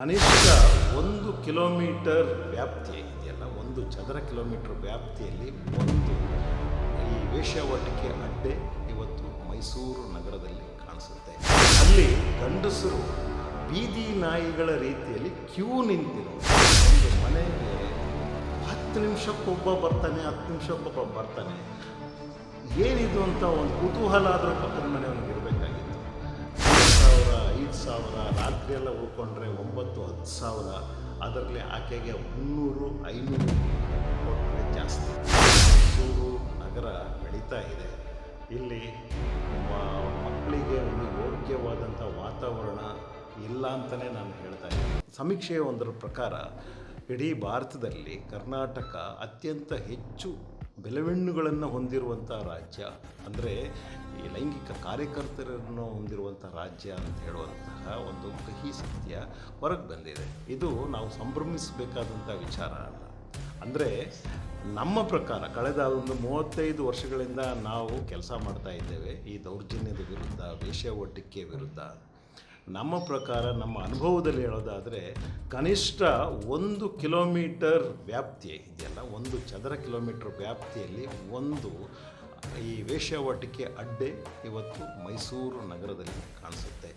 ಕನಿಷ್ಠ ಒಂದು ಕಿಲೋಮೀಟರ್ ವ್ಯಾಪ್ತಿ ಇದೆಯಲ್ಲ, ಒಂದು ಚದರ ಕಿಲೋಮೀಟರ್ ವ್ಯಾಪ್ತಿಯಲ್ಲಿ ಒಂದು ಈ ವೇಷವಟಿಕೆ ಅಡ್ಡೆ ಇವತ್ತು ಮೈಸೂರು ನಗರದಲ್ಲಿ ಕಾಣಿಸುತ್ತೆ. ಅಲ್ಲಿ ಗಂಡಸರು ಬೀದಿ ನಾಯಿಗಳ ರೀತಿಯಲ್ಲಿ ಕ್ಯೂ ನಿಂತಿರೋ ಒಂದು ಮನೆಗೆ ಹತ್ತು ನಿಮಿಷಕ್ಕೊಬ್ಬ ಬರ್ತಾನೆ, ಹತ್ತು ನಿಮಿಷಕ್ಕೊಬ್ಬ ಬರ್ತಾನೆ. ಏನಿದು ಅಂತ ಒಂದು ಕುತೂಹಲ ಆದರೂ ಪಕ್ಕದ ಮೂರು ಸಾವಿರ ಐದು ಸಾವಿರ ರಾತ್ರಿ ಎಲ್ಲ ಉಳ್ಕೊಂಡ್ರೆ ಒಂಬತ್ತು, ಹತ್ತು ಸಾವಿರ. ಅದರಲ್ಲಿ ಆಕೆಗೆ ಮುನ್ನೂರು, ಐನೂರು ಕೊಟ್ಟರೆ ಜಾಸ್ತಿ. ಮೈಸೂರು ನಗರ ಬೆಳೀತಾ ಇದೆ. ಇಲ್ಲಿ ಮಕ್ಕಳಿಗೆ ಒಂದು ಯೋಗ್ಯವಾದಂಥ ವಾತಾವರಣ ಇಲ್ಲ ಅಂತಲೇ ನಾನು ಹೇಳ್ತಾ ಇದ್ದೀನಿ. ಸಮೀಕ್ಷೆಯ ಒಂದರ ಪ್ರಕಾರ ಇಡೀ ಭಾರತದಲ್ಲಿ ಕರ್ನಾಟಕ ಅತ್ಯಂತ ಹೆಚ್ಚು ಬೆಳವಣ್ಣುಗಳನ್ನು ಹೊಂದಿರುವಂಥ ರಾಜ್ಯ, ಅಂದರೆ ಈ ಲೈಂಗಿಕ ಕಾರ್ಯಕರ್ತರನ್ನು ಹೊಂದಿರುವಂಥ ರಾಜ್ಯ ಅಂತ ಹೇಳುವಂತಹ ಒಂದು ಕಹಿ ಸತ್ಯ ಹೊರಗೆ ಬಂದಿದೆ. ಇದು ನಾವು ಸಂಭ್ರಮಿಸಬೇಕಾದಂಥ ವಿಚಾರ ಅಲ್ಲ. ಅಂದರೆ ನಮ್ಮ ಪ್ರಕಾರ ಕಳೆದ ಒಂದು ಮೂವತ್ತೈದು ವರ್ಷಗಳಿಂದ ನಾವು ಕೆಲಸ ಮಾಡ್ತಾ ಇದ್ದೇವೆ. ಈ ದೌರ್ಜನ್ಯದ ವಿರುದ್ಧ ವೇಶ್ಯಾವಟಿಕೆ ವಿರುದ್ಧ. ನಮ್ಮ ಪ್ರಕಾರ, ನಮ್ಮ ಅನುಭವದಲ್ಲಿ ಹೇಳೋದಾದರೆ, ಕನಿಷ್ಠ ಒಂದು ಕಿಲೋಮೀಟರ್ ವ್ಯಾಪ್ತಿ ಇದೆಯಲ್ಲ, ಒಂದು ಚದರ ಕಿಲೋಮೀಟರ್ ವ್ಯಾಪ್ತಿಯಲ್ಲಿ ಒಂದು ಈ ವೇಶ್ಯಾವಾಟಿಕೆ ಅಡ್ಡೆ ಇವತ್ತು ಮೈಸೂರು ನಗರದಲ್ಲಿ ಕಾಣಿಸುತ್ತೆ.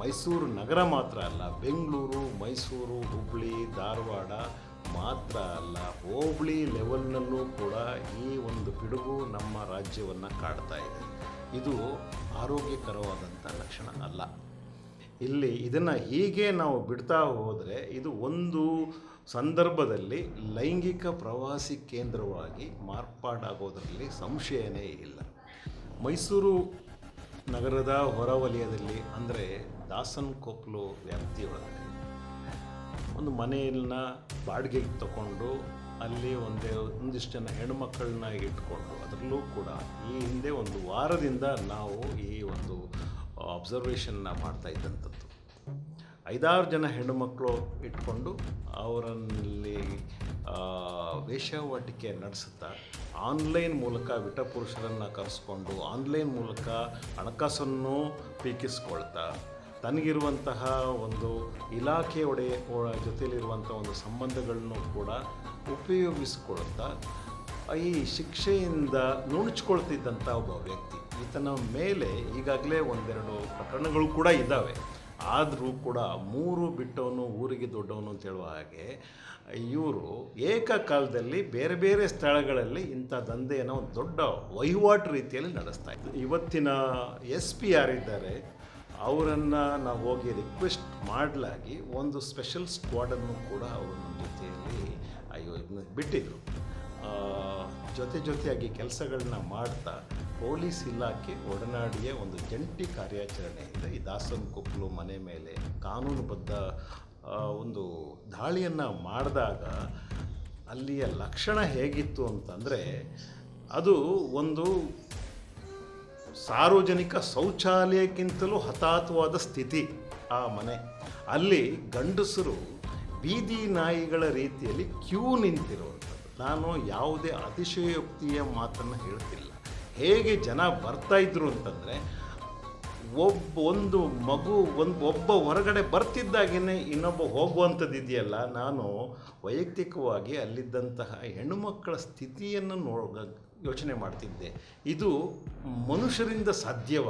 ಮೈಸೂರು ನಗರ ಮಾತ್ರ ಅಲ್ಲ, ಬೆಂಗಳೂರು, ಮೈಸೂರು ಹುಬ್ಬಳ್ಳಿ ಧಾರವಾಡ ಮಾತ್ರ ಅಲ್ಲ, ಹೋಬಳಿ ಲೆವೆಲ್ನಲ್ಲೂ ಕೂಡ ಈ ಒಂದು ಪಿಡುಗು ನಮ್ಮ ರಾಜ್ಯವನ್ನು ಕಾಡ್ತಾ ಇದೆ. ಇದು ಆರೋಗ್ಯಕರವಾದಂಥ ಲಕ್ಷಣ ಅಲ್ಲ. ಇಲ್ಲಿ ಇದನ್ನು ಹೀಗೆ ನಾವು ಬಿಡ್ತಾ ಹೋದರೆ ಇದು ಒಂದು ಸಂದರ್ಭದಲ್ಲಿ ಲೈಂಗಿಕ ಪ್ರವಾಸಿ ಕೇಂದ್ರವಾಗಿ ಮಾರ್ಪಾಡಾಗೋದರಲ್ಲಿ ಸಂಶಯನೇ ಇಲ್ಲ. ಮೈಸೂರು ನಗರದ ಹೊರವಲಯದಲ್ಲಿ ಅಂದರೆ ದಾಸನ್ ಕೊಪ್ಲು ವ್ಯಾಪ್ತಿಯೊಳಗಡೆ ಒಂದು ಮನೆಯನ್ನು ಬಾಡಿಗೆಗೆ ತಗೊಂಡು ಅಲ್ಲಿ ಒಂದೇ ಒಂದಿಷ್ಟು ಜನ ಹೆಣ್ಮಕ್ಕಳನ್ನ ಇಟ್ಕೊಂಡು ಅದರಲ್ಲೂ ಕೂಡ ಈ ಹಿಂದೆ ಒಂದು ವಾರದಿಂದ ನಾವು ಈ ಒಂದು ಅಬ್ಸರ್ವೇಷನ್ನ ಮಾಡ್ತಾ ಇದ್ದಂಥದ್ದು. ಐದಾರು ಜನ ಹೆಣ್ಣುಮಕ್ಕಳು ಇಟ್ಕೊಂಡು ಅವರಲ್ಲಿ ವೇಷವಾಟಿಕೆ ನಡೆಸುತ್ತಾ ಆನ್ಲೈನ್ ಮೂಲಕ ವಿಟಪುರುಷರನ್ನು ಕರೆಸ್ಕೊಂಡು ಆನ್ಲೈನ್ ಮೂಲಕ ಹಣಕಾಸನ್ನು ಟೀಕಿಸ್ಕೊಳ್ತಾ, ತನಗಿರುವಂತಹ ಒಂದು ಇಲಾಖೆ ಒಡೆ, ಜೊತೆಯಲ್ಲಿರುವಂಥ ಒಂದು ಸಂಬಂಧಗಳನ್ನು ಕೂಡ ಉಪಯೋಗಿಸಿಕೊಳ್ತಾ ಈ ಶಿಕ್ಷೆಯಿಂದ ನುಣುಚ್ಕೊಳ್ತಿದ್ದಂಥ ಒಬ್ಬ ವ್ಯಕ್ತಿ. ಈತನ ಮೇಲೆ ಈಗಾಗಲೇ ಒಂದೆರಡು ಪ್ರಕರಣಗಳು ಕೂಡ ಇದ್ದಾವೆ. ಆದರೂ ಕೂಡ ಮೂರು ಬಿಟ್ಟವನು ಊರಿಗೆ ದೊಡ್ಡವನು ಅಂತ ಹೇಳುವ ಹಾಗೆ ಇವರು ಏಕಕಾಲದಲ್ಲಿ ಬೇರೆ ಬೇರೆ ಸ್ಥಳಗಳಲ್ಲಿ ಇಂಥ ದಂಧೆಯನ್ನು ಒಂದು ದೊಡ್ಡ ವಹಿವಾಟು ರೀತಿಯಲ್ಲಿ ನಡೆಸ್ತಾ ಇದ್ದರು. ಇವತ್ತಿನ ಎಸ್ ಪಿ ಯಾರಿದ್ದಾರೆ ಅವರನ್ನು ನಾವು ಹೋಗಿ ರಿಕ್ವೆಸ್ಟ್ ಮಾಡಲಾಗಿ ಒಂದು ಸ್ಪೆಷಲ್ ಸ್ಕ್ವಾಡನ್ನು ಕೂಡ ಅವರ ಜೊತೆಯಲ್ಲಿ, ಅಯ್ಯೋ ಬಿಟ್ಟಿದ್ರು. ಜೊತೆ ಜೊತೆಯಾಗಿ ಕೆಲಸಗಳನ್ನ ಮಾಡ್ತಾ ಪೊಲೀಸ್ ಇಲಾಖೆ ಒಡನಾಡಿಯ ಒಂದು ಜಂಟಿ ಕಾರ್ಯಾಚರಣೆ ಇದೆ. ಈ ದಾಸನ್ ಕೊಪ್ಪಲು ಮನೆ ಮೇಲೆ ಕಾನೂನುಬದ್ಧ ಒಂದು ದಾಳಿಯನ್ನು ಮಾಡಿದಾಗ ಅಲ್ಲಿಯ ಲಕ್ಷಣ ಹೇಗಿತ್ತು ಅಂತಂದರೆ ಅದು ಒಂದು ಸಾರ್ವಜನಿಕ ಶೌಚಾಲಯಕ್ಕಿಂತಲೂ ಹತಾತವಾದ ಸ್ಥಿತಿ ಆ ಮನೆ. ಅಲ್ಲಿ ಗಂಡಸರು ಬೀದಿ ನಾಯಿಗಳ ರೀತಿಯಲ್ಲಿ ಕ್ಯೂ ನಿಂತಿರುವಂಥದ್ದು ನಾನು ಯಾವುದೇ ಅತಿಶಯೋಕ್ತಿಯ ಮಾತನ್ನು ಹೇಳ್ತಿಲ್ಲ. ಹೇಗೆ ಜನ ಬರ್ತಾ ಇದ್ರು ಅಂತಂದರೆ ಒಬ್ಬ ಒಂದು ಮಗು ಒಂದು ಒಬ್ಬ ಹೊರಗಡೆ ಬರ್ತಿದ್ದಾಗೇ ಇನ್ನೊಬ್ಬ ಹೋಗುವಂಥದ್ದು ಇದೆಯಲ್ಲ, ನಾನು ವೈಯಕ್ತಿಕವಾಗಿ ಅಲ್ಲಿದ್ದಂತಹ ಹೆಣ್ಣುಮಕ್ಕಳ ಸ್ಥಿತಿಯನ್ನು ನೋ ಯೋಚನೆ ಮಾಡ್ತಿದ್ದೆ. ಇದು ಮನುಷ್ಯರಿಂದ ಸಾಧ್ಯವ?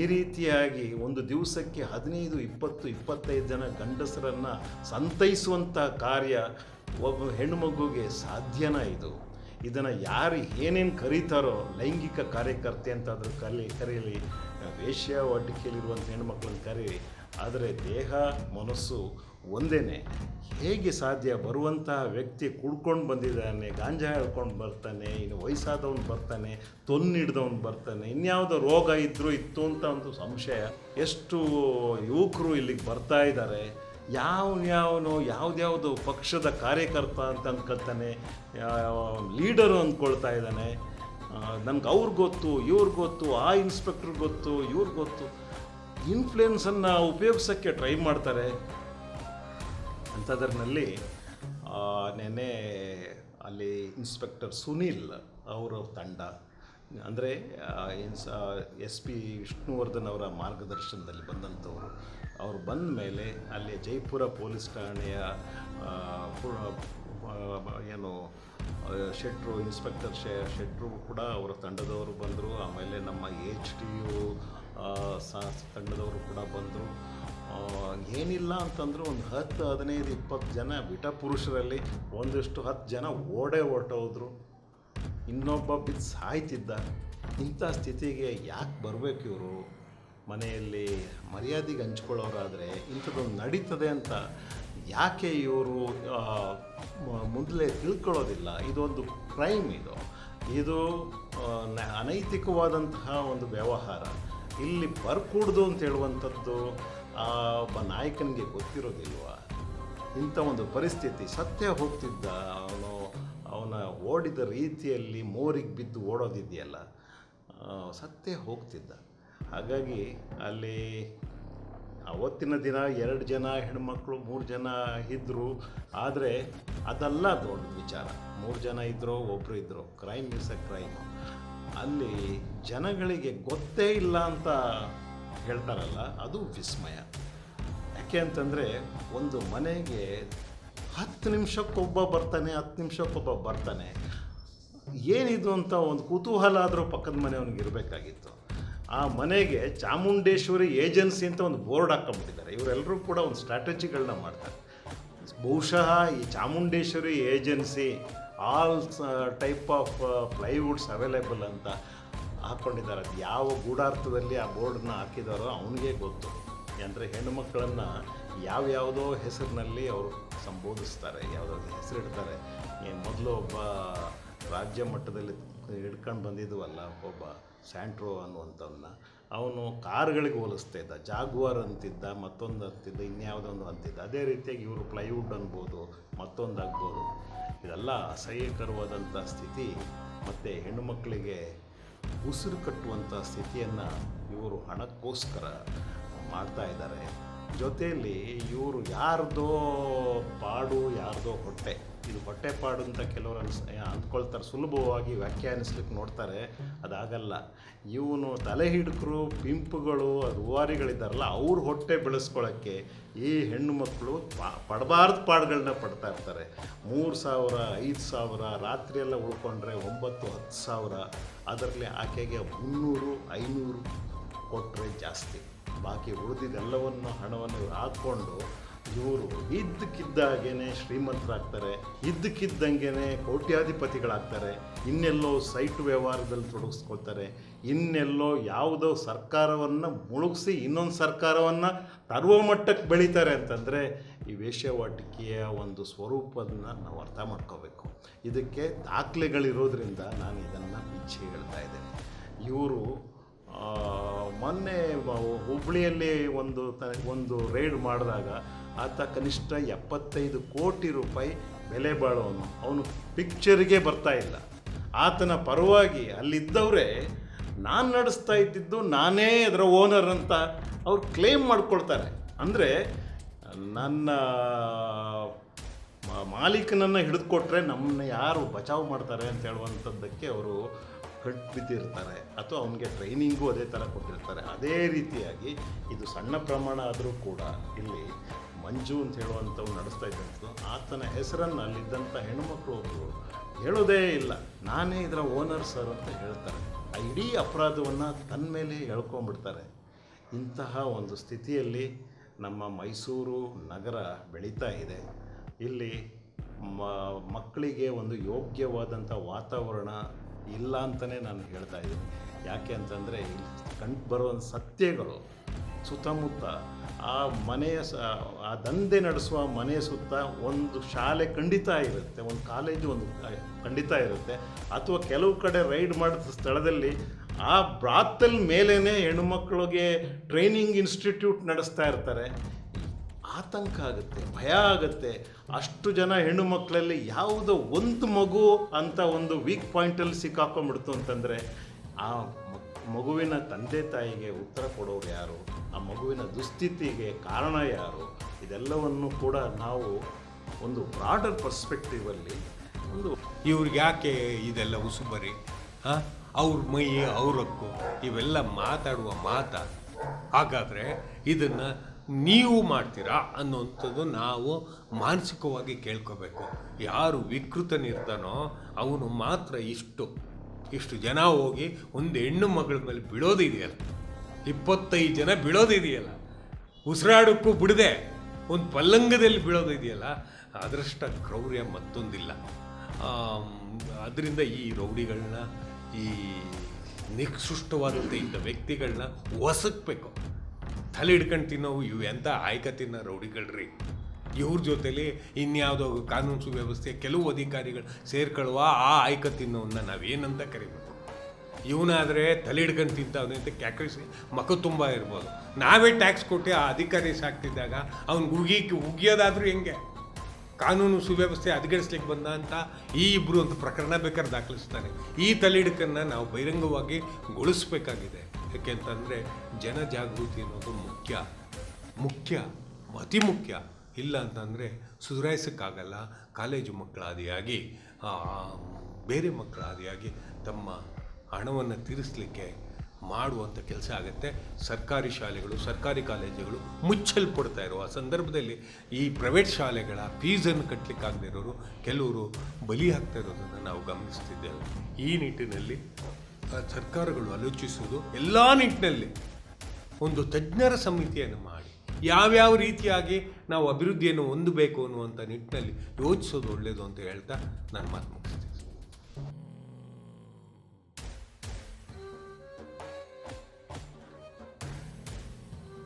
ಈ ರೀತಿಯಾಗಿ ಒಂದು ದಿವಸಕ್ಕೆ ಹದಿನೈದು, ಇಪ್ಪತ್ತು, ಇಪ್ಪತ್ತೈದು ಜನ ಗಂಡಸರನ್ನು ಸಂತೈಸುವಂಥ ಕಾರ್ಯ ಒಬ್ಬ ಹೆಣ್ಣು ಮಗುಗೆ ಸಾಧ್ಯನಾ ಇದು. ಇದನ್ನು ಯಾರು ಏನೇನು ಕರೀತಾರೋ ಲೈಂಗಿಕ ಕಾರ್ಯಕರ್ತೆ ಅಂತಾದರೂ ಕಲಿ ಕರೀಲಿ ವೇಶ್ಯಾವಾಟಿಕೆಯಲ್ಲಿರುವಂಥ ಹೆಣ್ಮಕ್ಳನ್ನ ಕರೀಲಿ ಆದರೆ ದೇಹ, ಮನಸ್ಸು ಒಂದೇ ಹೇಗೆ ಸಾಧ್ಯ? ಬರುವಂತಹ ವ್ಯಕ್ತಿ ಕುಡ್ಕೊಂಡು ಬಂದಿದ್ದಾನೆ, ಗಾಂಜಾ ಹೇಳ್ಕೊಂಡು ಬರ್ತಾನೆ, ಇನ್ನು ವಯಸ್ಸಾದವನು ಬರ್ತಾನೆ ತೊನ್ನಿಡ್ದವನು ಬರ್ತಾನೆ, ಇನ್ಯಾವುದೋ ರೋಗ ಇದ್ದರೂ ಇತ್ತು ಅಂತ ಒಂದು ಸಂಶಯ. ಎಷ್ಟು ಯುವಕರು ಇಲ್ಲಿಗೆ ಬರ್ತಾ ಇದ್ದಾರೆ. ಯಾವನು ಯಾವ್ದ್ಯಾವುದು ಪಕ್ಷದ ಕಾರ್ಯಕರ್ತ ಅಂತ ಅಂದ್ಕೊಳ್ತಾನೆ ಲೀಡರು ಅಂದ್ಕೊಳ್ತಾ ಇದ್ದಾನೆ. ನನಗೆ ಅವ್ರಿಗೆ ಗೊತ್ತು ಇವ್ರಿಗೆ ಗೊತ್ತು, ಆ ಇನ್ಸ್ಪೆಕ್ಟ್ರಿಗೆ ಗೊತ್ತು ಇವ್ರಿಗೆ ಗೊತ್ತು. ಇನ್ಫ್ಲುಯೆನ್ಸನ್ನು ಉಪಯೋಗಿಸೋಕ್ಕೆ ಟ್ರೈ ಮಾಡ್ತಾರೆ. ಅಂಥದ್ರಲ್ಲಿ ನೆನ್ನೆ ಅಲ್ಲಿ ಇನ್ಸ್ಪೆಕ್ಟರ್ ಸುನೀಲ್ ಅವರ ತಂಡ ಅಂದರೆ ಎಸ್ ಪಿ ವಿಷ್ಣುವರ್ಧನ್ ಅವರ ಮಾರ್ಗದರ್ಶನದಲ್ಲಿ ಬಂದಂಥವರು. ಅವರು ಬಂದ ಮೇಲೆ ಅಲ್ಲಿ ಜೈಪುರ ಪೊಲೀಸ್ ಠಾಣೆಯ ಏನು ಶೆಟ್ರು, ಇನ್ಸ್ಪೆಕ್ಟರ್ ಶೆ, ಶೆಟ್ರು ಕೂಡ ಅವರ ತಂಡದವರು ಬಂದರು. ಆಮೇಲೆ ನಮ್ಮ ಎಚ್ ಡಿ ಯು ತಂಡದವರು ಕೂಡ ಬಂದರು. ಏನಿಲ್ಲ ಅಂತಂದ್ರೆ ಒಂದು ಹತ್ತು, ಹದಿನೈದು, ಇಪ್ಪತ್ತು ಜನ ಬಿಟ ಪುರುಷರಲ್ಲಿ ಒಂದಿಷ್ಟು ಹತ್ತು ಜನ ಓಡೇ ಹೊರಟೋದ್ರು. ಇನ್ನೊಬ್ಬ ಬಿದ್ದು ಸಾಯ್ತಿದ್ದ. ಇಂಥ ಸ್ಥಿತಿಗೆ ಯಾಕೆ ಬರಬೇಕು ಇವರು? ಮನೆಯಲ್ಲಿ ಮರ್ಯಾದೆಗೆ ಹಂಚ್ಕೊಳ್ಳೋರಾದರೆ ಇಂಥದ್ದೊಂದು ನಡೀತದೆ ಅಂತ ಯಾಕೆ ಇವರು ಮೊದಲೇ ತಿಳ್ಕೊಳ್ಳೋದಿಲ್ಲ? ಇದೊಂದು ಕ್ರೈಮ್ ಇದು. ಇದು ಅನೈತಿಕವಾದಂತಹ ಒಂದು ವ್ಯವಹಾರ. ಇಲ್ಲಿ ಬರ್ಕೂಡ್ದು ಅಂತ ಹೇಳುವಂಥದ್ದು ಒಬ್ಬ ನಾಯಕನಿಗೆ ಗೊತ್ತಿರೋದಿಲ್ವ? ಇಂಥ ಒಂದು ಪರಿಸ್ಥಿತಿ. ಸತ್ಯ ಹೋಗ್ತಿದ್ದ ಅವನು ಅವನ ಓಡಿದ ರೀತಿಯಲ್ಲಿ ಮೋರಿಗೆ ಬಿದ್ದು ಓಡೋದಿದೆಯಲ್ಲ ಸತ್ತೇ ಹೋಗ್ತಿದ್ದ. ಹಾಗಾಗಿ ಅಲ್ಲಿ ಅವತ್ತಿನ ದಿನ ಎರಡು ಜನ ಹೆಣ್ಮಕ್ಳು, ಮೂರು ಜನ ಇದ್ದರು ಆದರೆ ಅದಲ್ಲ ದೊಡ್ಡ ವಿಚಾರ. ಮೂರು ಜನ ಇದ್ದರು ಒಬ್ಬರು ಇದ್ದರು ಕ್ರೈಮ್ ಇಸ್ ಅ ಕ್ರೈಮ್ ಅಲ್ಲಿ ಜನಗಳಿಗೆ ಗೊತ್ತೇ ಇಲ್ಲ ಅಂತ ಹೇಳ್ತಾರಲ್ಲ, ಅದು ವಿಸ್ಮಯ. ಯಾಕೆ ಅಂತಂದರೆ ಒಂದು ಮನೆಗೆ ಹತ್ತು ನಿಮಿಷಕ್ಕೊಬ್ಬ ಬರ್ತಾನೆ, ಹತ್ತು ನಿಮಿಷಕ್ಕೊಬ್ಬ ಬರ್ತಾನೆ. ಏನಿದು ಅಂತ ಒಂದು ಕುತೂಹಲ ಆದರೂ ಪಕ್ಕದ ಮನೆಯವನಿಗೆ ಇರಬೇಕಾಗಿತ್ತು. ಆ ಮನೆಗೆ ಚಾಮುಂಡೇಶ್ವರಿ ಏಜೆನ್ಸಿ ಅಂತ ಒಂದು ಬೋರ್ಡ್ ಹಾಕೊಂಡ್ಬಿಟ್ಟಿದ್ದಾರೆ ಇವರೆಲ್ಲರೂ ಕೂಡ ಒಂದು ಸ್ಟ್ರಾಟಜಿಗಳನ್ನ ಮಾಡ್ತಾರೆ. ಬಹುಶಃ ಈ Chamundeshwari agency all type of plywoods available ಅಂತ ಹಾಕ್ಕೊಂಡಿದ್ದಾರೆ ಅದು ಯಾವ ಗೂಢಾರ್ಥದಲ್ಲಿ ಆ ಬೋರ್ಡನ್ನ ಹಾಕಿದಾರೋ ಅವನಿಗೆ ಗೊತ್ತು. ಅಂದರೆ ಹೆಣ್ಣುಮಕ್ಕಳನ್ನು ಯಾವ್ಯಾವುದೋ ಹೆಸರಿನಲ್ಲಿ ಅವರು ಸಂಬೋಧಿಸ್ತಾರೆ ಯಾವುದೋ ಹೆಸರಿಡ್ತಾರೆ. ಏನು ಮೊದಲು ಒಬ್ಬ ರಾಜ್ಯ ಮಟ್ಟದಲ್ಲಿ ಹಿಡ್ಕೊಂಡು ಬಂದಿದ್ವಲ್ಲ, ಒಬ್ಬ ಸ್ಯಾಂಟ್ರೋ ಅನ್ನುವಂಥವನ್ನ ಅವನು ಕಾರ್ಗಳಿಗೆ ಹೋಲಿಸ್ತಾ ಇದ್ದ, ಜಾಗ್ವಾರ್ ಅಂತಿದ್ದ, ಮತ್ತೊಂದು ಅಂತಿದ್ದ, ಇನ್ಯಾವುದೊಂದು ಅಂತಿದ್ದ. ಅದೇ ರೀತಿಯಾಗಿ ಇವರು ಪ್ಲೈವುಡ್ ಅನ್ಬೋದು, ಮತ್ತೊಂದು ಆಗ್ಬೋದು. ಇದೆಲ್ಲ ಅಸಹ್ಯಕರವಾದಂಥ ಸ್ಥಿತಿ, ಮತ್ತು ಹೆಣ್ಣು ಮಕ್ಕಳಿಗೆ ಉಸಿರು ಕಟ್ಟುವಂಥ ಸ್ಥಿತಿಯನ್ನು ಇವರು ಹಣಕ್ಕೋಸ್ಕರ ಮಾಡ್ತಾ ಇದ್ದಾರೆ. ಜೊತೆಯಲ್ಲಿ ಇವರು ಯಾರ್ದೋ ಪಾಡು, ಯಾರ್ದೋ ಹೊಟ್ಟೆ. ಇದು ಹೊಟ್ಟೆ ಪಾಡು ಅಂತ ಕೆಲವರು ಅನ್ಸ್ ಅಂದ್ಕೊಳ್ತಾರೆ. ಸುಲಭವಾಗಿ ವ್ಯಾಖ್ಯಾನಿಸ್ಲಿಕ್ಕೆ ನೋಡ್ತಾರೆ. ಅದಾಗಲ್ಲ. ಇವನು ತಲೆ ಹಿಡ್ಕರು, ಪಿಂಪುಗಳು ರೂವಾರಿಗಳಿದ್ದಾರಲ್ಲ ಅವ್ರ ಹೊಟ್ಟೆ ಬೆಳೆಸ್ಕೊಳ್ಳೋಕ್ಕೆ ಈ ಹೆಣ್ಣು ಮಕ್ಕಳು ಪಾ, ಪಡಬಾರ್ದು ಪಾಡುಗಳನ್ನ ಪಡ್ತಾ ಇರ್ತಾರೆ. ಮೂರು ಸಾವಿರ, ಐದು ಸಾವಿರ ರಾತ್ರಿಯೆಲ್ಲ ಉಳ್ಕೊಂಡ್ರೆ ಒಂಬತ್ತು, ಹತ್ತು ಸಾವಿರ. ಅದರಲ್ಲಿ ಆಕೆಗೆ ಮುನ್ನೂರು, ಐನೂರು ಕೊಟ್ಟರೆ ಜಾಸ್ತಿ. ಬಾಕಿ ಉಳಿದಿದ್ದೆಲ್ಲವನ್ನು ಹಣವನ್ನು ಹಾಕ್ಕೊಂಡು ಇವರು ಇದ್ದಕ್ಕಿದ್ದಾಗೇನೆ ಶ್ರೀಮಂತರಾಗ್ತಾರೆ ಇದ್ದಕ್ಕಿದ್ದಂಗೆ ಕೋಟ್ಯಾಧಿಪತಿಗಳಾಗ್ತಾರೆ, ಇನ್ನೆಲ್ಲೋ ಸೈಟ್ ವ್ಯವಹಾರದಲ್ಲಿ ತೊಡಗಿಸ್ಕೊಳ್ತಾರೆ, ಇನ್ನೆಲ್ಲೋ ಯಾವುದೋ ಸರ್ಕಾರವನ್ನು ಮುಳುಗಿಸಿ ಇನ್ನೊಂದು ಸರ್ಕಾರವನ್ನು ತರುವ ಮಟ್ಟಕ್ಕೆ ಬೆಳೀತಾರೆ ಅಂತಂದರೆ ಈ ವೇಷವಾಟಿಕೆಯ ಒಂದು ಸ್ವರೂಪದನ್ನ ನಾವು ಅರ್ಥ ಮಾಡ್ಕೋಬೇಕು. ಇದಕ್ಕೆ ದಾಖಲೆಗಳಿರೋದ್ರಿಂದ ನಾನು ಇದನ್ನು ಇಚ್ಛೆ ಹೇಳ್ತಾ ಇದ್ದೇನೆ. ಇವರು ಮೊನ್ನೆ ಹುಬ್ಬಳ್ಳಿಯಲ್ಲಿ ಒಂದು ಒಂದು ರೈಡ್ ಮಾಡಿದಾಗ ಆತ ಕನಿಷ್ಠ ಎಪ್ಪತ್ತೈದು ಕೋಟಿ ರೂಪಾಯಿ ಬೆಲೆ ಬಾಳೋನು. ಅವನು ಪಿಕ್ಚರ್ಗೆ ಬರ್ತಾ ಇಲ್ಲ. ಆತನ ಪರವಾಗಿ ಅಲ್ಲಿದ್ದವರೇ, ನಾನು ನಡೆಸ್ತಾ ಇದ್ದಿದ್ದು ನಾನೇ ಅದರ ಓನರ್ ಅಂತ ಅವ್ರು ಕ್ಲೇಮ್ ಮಾಡ್ಕೊಳ್ತಾರೆ. ಅಂದರೆ ನನ್ನ ಮಾಲೀಕನನ್ನು ಹಿಡಿದುಕೊಟ್ರೆ ನಮ್ಮನ್ನ ಯಾರು ಬಚಾವ್ ಮಾಡ್ತಾರೆ ಅಂತ ಹೇಳುವಂಥದ್ದಕ್ಕೆ ಅವರು ಕಟ್ ಬಿದ್ದಿರ್ತಾರೆ ಅಥವಾ ಅವನಿಗೆ ಟ್ರೈನಿಂಗು ಅದೇ ಥರ ಕೊಟ್ಟಿರ್ತಾರೆ. ಅದೇ ರೀತಿಯಾಗಿ ಇದು ಸಣ್ಣ ಪ್ರಮಾಣ ಆದರೂ ಕೂಡ ಇಲ್ಲಿ ಮಂಜು ಅಂತ ಹೇಳುವಂಥವ್ ನಡೆಸ್ತಾ ಇದ್ದಂಥದ್ದು. ಆತನ ಹೆಸರನ್ನು ಅಲ್ಲಿದ್ದಂಥ ಹೆಣ್ಮಕ್ಳು ಒಬ್ಬರು ಹೇಳೋದೇ ಇಲ್ಲ. ನಾನೇ ಇದರ ಓನರ್ ಸರ್ ಅಂತ ಹೇಳ್ತಾರೆ. ಆ ಇಡೀ ಅಪರಾಧವನ್ನು ತನ್ನ ಮೇಲೆ ಹೇಳ್ಕೊಂಬಿಡ್ತಾರೆ ಇಂತಹ ಒಂದು ಸ್ಥಿತಿಯಲ್ಲಿ ನಮ್ಮ ಮೈಸೂರು ನಗರ ಬೆಳೀತಾ ಇದೆ. ಇಲ್ಲಿ ಮಕ್ಕಳಿಗೆ ಒಂದು ಯೋಗ್ಯವಾದಂಥ ವಾತಾವರಣ ಇಲ್ಲ ಅಂತಲೇ ನಾನು ಹೇಳ್ತಾ ಇದ್ದೀನಿ. ಯಾಕೆ ಅಂತಂದರೆ ಇಲ್ಲಿ ಕಂಡು ಬರುವ ಸತ್ಯಗಳು, ಸುತ್ತಮುತ್ತ ಆ ಮನೆಯ ಸ, ಆ ದಂಧೆ ನಡೆಸುವ ಮನೆಯ ಸುತ್ತ ಒಂದು ಶಾಲೆ ಖಂಡಿತ ಇರುತ್ತೆ, ಒಂದು ಕಾಲೇಜು ಒಂದು ಖಂಡಿತ ಇರುತ್ತೆ. ಅಥವಾ ಕೆಲವು ಕಡೆ ರೈಡ್ ಮಾಡಿದ ಸ್ಥಳದಲ್ಲಿ ಆ ಬ್ರಾತಲ್ ಮೇಲೇ ಹೆಣ್ಣುಮಕ್ಕಳಿಗೆ ಟ್ರೈನಿಂಗ್ ಇನ್ಸ್ಟಿಟ್ಯೂಟ್ ನಡೆಸ್ತಾ ಇರ್ತಾರೆ. ಆತಂಕ ಆಗುತ್ತೆ, ಭಯ ಆಗುತ್ತೆ. ಅಷ್ಟು ಜನ ಹೆಣ್ಣು ಮಕ್ಕಳಲ್ಲಿ ಯಾವುದೋ ಒಂದು ಮಗು ಅಂತ ಒಂದು ವೀಕ್ ಪಾಯಿಂಟಲ್ಲಿ ಸಿಕ್ಕಾಕೊಂಡ್ಬಿಡ್ತು ಅಂತಂದರೆ, ಆ ಮಗುವಿನ ತಂದೆ ತಾಯಿಗೆ ಉತ್ತರ ಕೊಡೋರು ಯಾರು? ಆ ಮಗುವಿನ ದುಸ್ಥಿತಿಗೆ ಕಾರಣ ಯಾರು? ಇದೆಲ್ಲವನ್ನು ಕೂಡ ನಾವು ಒಂದು ಬ್ರಾಡರ್ ಪರ್ಸ್ಪೆಕ್ಟಿವಲ್ಲಿ ಒಂದು ಇವ್ರಿಗೆ ಯಾಕೆ ಇದೆಲ್ಲ ಉಸುಬರಿ ಹಾಂ? ಅವ್ರ ಮೈ ಅವ್ರಕ್ಕು ಇವೆಲ್ಲ ಮಾತಾಡುವ ಮಾತ. ಹಾಗಾದರೆ ಇದನ್ನು ನೀವು ಮಾಡ್ತೀರಾ ಅನ್ನುವಂಥದ್ದು ನಾವು ಮಾನಸಿಕವಾಗಿ ಕೇಳ್ಕೋಬೇಕು. ಯಾರು ವಿಕೃತನಿರ್ತಾನೋ ಅವನು ಮಾತ್ರ ಇಷ್ಟು. ಇಷ್ಟು ಜನ ಹೋಗಿ ಒಂದು ಹೆಣ್ಣು ಮಗಳ ಮೇಲೆ ಬೀಳೋದಿದೆಯಲ್ಲ ಇಪ್ಪತ್ತೈದು ಜನ ಬೀಳೋದಿದೆಯಲ್ಲ ಉಸಿರಾಡೋಕ್ಕೂ ಬಿಡದೆ. ಒಂದು ಪಲ್ಲಂಗದಲ್ಲಿ ಬೀಳೋದಿದೆಯಲ್ಲ ಅದರಷ್ಟ ಕ್ರೌರ್ಯ ಮತ್ತೊಂದಿಲ್ಲ. ಅದರಿಂದ ಈ ರೌಡಿಗಳನ್ನ, ಈ ನಿಕ್ಸುಷ್ಟವಾದಂಥ ಇಂಥ ವ್ಯಕ್ತಿಗಳನ್ನ ಒಸಕ್ಬೇಕು. ತಲೆ ಹಿಡ್ಕೊಂಡು ತಿನ್ನೋವು ಇವು ಎಂಥ ಆಯ್ಕೆ ತಿನ್ನೋ ರೌಡಿಗಳ್ರಿ. ಇವ್ರ ಜೊತೆಲಿ ಇನ್ಯಾವುದೋ ಕಾನೂನು ಸುವ್ಯವಸ್ಥೆ, ಕೆಲವು ಅಧಿಕಾರಿಗಳು ಸೇರ್ಕೊಳ್ಳುವ ಆ ಆಯ್ಕೆ ತಿನ್ನೋವನ್ನ ನಾವೇನಂತ ಕರಿಬೇಕು? ಇವನಾದರೆ ತಲೆ ಹಿಡ್ಕೊಂಡು ತಿಂತಾವನೆ ಅಂತ ಕ್ಯಾಕರಿಸಿ ಮಕ ತುಂಬ ಇರ್ಬೋದು. ನಾವೇ ಟ್ಯಾಕ್ಸ್ ಕೊಟ್ಟು ಆ ಅಧಿಕಾರಿ ಸಾಕ್ತಿದ್ದಾಗ ಅವ್ನು ಉಗಿ, ಉಗಿಯೋದಾದ್ರೂ ಹೆಂಗೆ? ಕಾನೂನು ಸುವ್ಯವಸ್ಥೆ ಅದಗಡಿಸ್ಲಿಕ್ಕೆ ಬಂದ ಅಂತ ಈ ಇಬ್ಬರು ಅಂತ ಪ್ರಕರಣ ಬೇಕಾದ್ರೆ ದಾಖಲಿಸ್ತಾನೆ ಈ ತಲೆ ಹಿಡ್ಕನ್ನು ನಾವು ಬಹಿರಂಗವಾಗಿ ಗೊಳಿಸ್ಬೇಕಾಗಿದೆ. ಯಾಕೆಂತಂದರೆ ಜನಜಾಗೃತಿ ಅನ್ನೋದು ಮುಖ್ಯ. ಮುಖ್ಯ, ಅತಿ ಮುಖ್ಯ. ಇಲ್ಲ ಅಂತಂದರೆ ಸುಧಾರಿಸೋಕ್ಕಾಗಲ್ಲ, ಕಾಲೇಜು ಮಕ್ಕಳಾದಿಯಾಗಿ ಬೇರೆ ಮಕ್ಕಳಾದಿಯಾಗಿ ತಮ್ಮ ಹಣವನ್ನು ತೀರಿಸಲಿಕ್ಕೆ ಮಾಡುವಂಥ ಕೆಲಸ ಆಗುತ್ತೆ. ಸರ್ಕಾರಿ ಶಾಲೆಗಳು, ಸರ್ಕಾರಿ ಕಾಲೇಜುಗಳು ಮುಚ್ಚಲ್ಪಡ್ತಾ ಇರುವ ಸಂದರ್ಭದಲ್ಲಿ ಈ ಪ್ರೈವೇಟ್ ಶಾಲೆಗಳ ಫೀಸನ್ನು ಕಟ್ಟಲಿಕ್ಕಾಗದೇ ಇರೋರು, ಕೆಲವರು ಬಲಿ ಆಗ್ತಾ ಇರೋದನ್ನು ನಾವು ಗಮನಿಸ್ತಿದ್ದೇವೆ. ಈ ನಿಟ್ಟಿನಲ್ಲಿ ಸರ್ಕಾರಗಳು ಆಲೋಚಿಸುವುದು ಎಲ್ಲ ನಿಟ್ಟಿನಲ್ಲಿ. ಒಂದು ತಜ್ಞರ ಸಮಿತಿಯನ್ನು ಮಾಡಿ, ಯಾವ್ಯಾವ ರೀತಿಯಾಗಿ ನಾವು ಅಭಿವೃದ್ಧಿಯನ್ನು ಹೊಂದಬೇಕು ಅನ್ನುವಂಥ ನಿಟ್ಟಿನಲ್ಲಿ ಯೋಚಿಸೋದು ಒಳ್ಳೆಯದು ಅಂತ ಹೇಳ್ತಾ ನಾನು ಮಾತು ಮುಗಿಸ್ತೀನಿ.